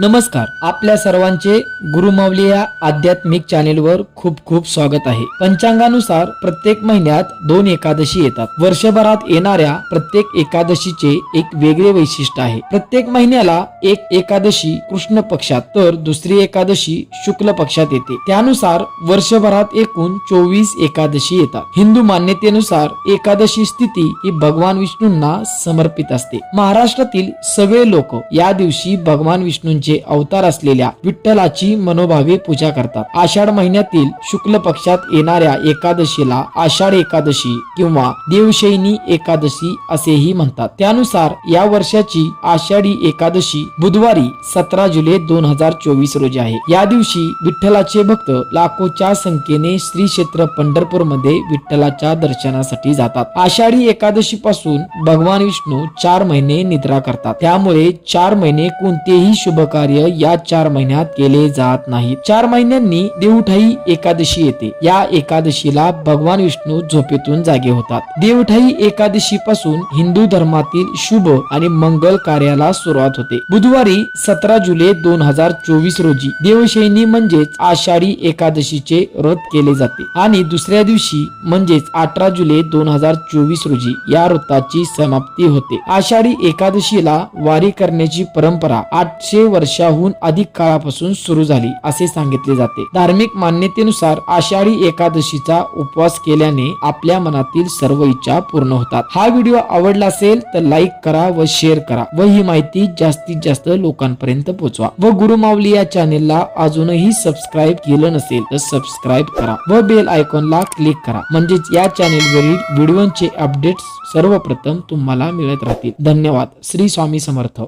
नमस्कार. आपल्या सर्वांचे गुरुमावली या आध्यात्मिक चॅनेलवर खूप खूप स्वागत आहे. पंचांगानुसार प्रत्येक महिन्यात दोन एकादशी येतात. वर्षभरात येणाऱ्या प्रत्येक एकादशीचे एक वेगळे वैशिष्ट्य आहे. प्रत्येक महिन्याला एक एकादशी कृष्ण पक्षात तर दुसरी एकादशी शुक्ल पक्षात येते. त्यानुसार वर्षभरात एकूण चोवीस एकादशी येतात. हिंदू मान्यतेनुसार एकादशी स्थिती ही भगवान विष्णूंना समर्पित असते. महाराष्ट्रातील सगळे लोक या दिवशी भगवान विष्णूंची अवतार असलेल्या विठ्ठलाची मनोभावे पूजा करतात. आषाढ महिन्यातील शुक्ल पक्षात येणाऱ्या एकादशीला आषाढ एकादशी किंवा देवशैनी एकादशी असेही म्हणतात. त्यानुसार या वर्षाची आषाढी एकादशी बुधवारी सतरा जुलै दोन हजार चोवीस रोजी आहे. या दिवशी विठ्ठलाचे भक्त लाखोच्या संख्येने श्री क्षेत्र पंढरपूरमध्ये विठ्ठलाच्या दर्शनासाठी जातात. आषाढी एकादशी पासून भगवान विष्णू चार महिने निद्रा करतात. त्यामुळे चार महिने कोणतेही शुभ कार्य या चार महिन्यात केले जात नाही. चार महिन्यांनी देवठाई एकादशी येते. या एकादशीला भगवान विष्णू झोपेतून जागे होतात. देवठाई एकादशी पासून हिंदू धर्मातील शुभ आणि मंगल कार्याला सुरुवात होते. बुधवारी सतरा जुलै दोन हजार चोवीस रोजी देवशैनी म्हणजेच आषाढी एकादशीचे व्रत केले जाते आणि दुसऱ्या दिवशी म्हणजेच अठरा जुलै दोन हजार चोवीस रोजी या व्रताची समाप्ती होते. आषाढी एकादशीला वारी करण्याची परंपरा आठशे वर्षाहून अधिक काळापासून सुरू झाली असे सांगितले जाते. धार्मिक मान्यतेनुसार आषाढी एकादशीचा उपवास केल्याने आपल्या मनातील सर्व इच्छा पूर्ण होतात. हा व्हिडिओ आवडला असेल तर लाईक करा व शेअर करा व ही माहिती जास्तीत जास्त लोकांपर्यंत पोहोचवा. व गुरुमावली या चॅनेलला अजूनही सबस्क्राईब केलं नसेल तर सबस्क्राईब करा व बेल आयकॉनला क्लिक करा. म्हणजेच या चॅनेलवरील व्हिडिओचे अपडेट्स सर्वप्रथम तुम्हाला मिळत राहतील. धन्यवाद. श्री स्वामी समर्थ.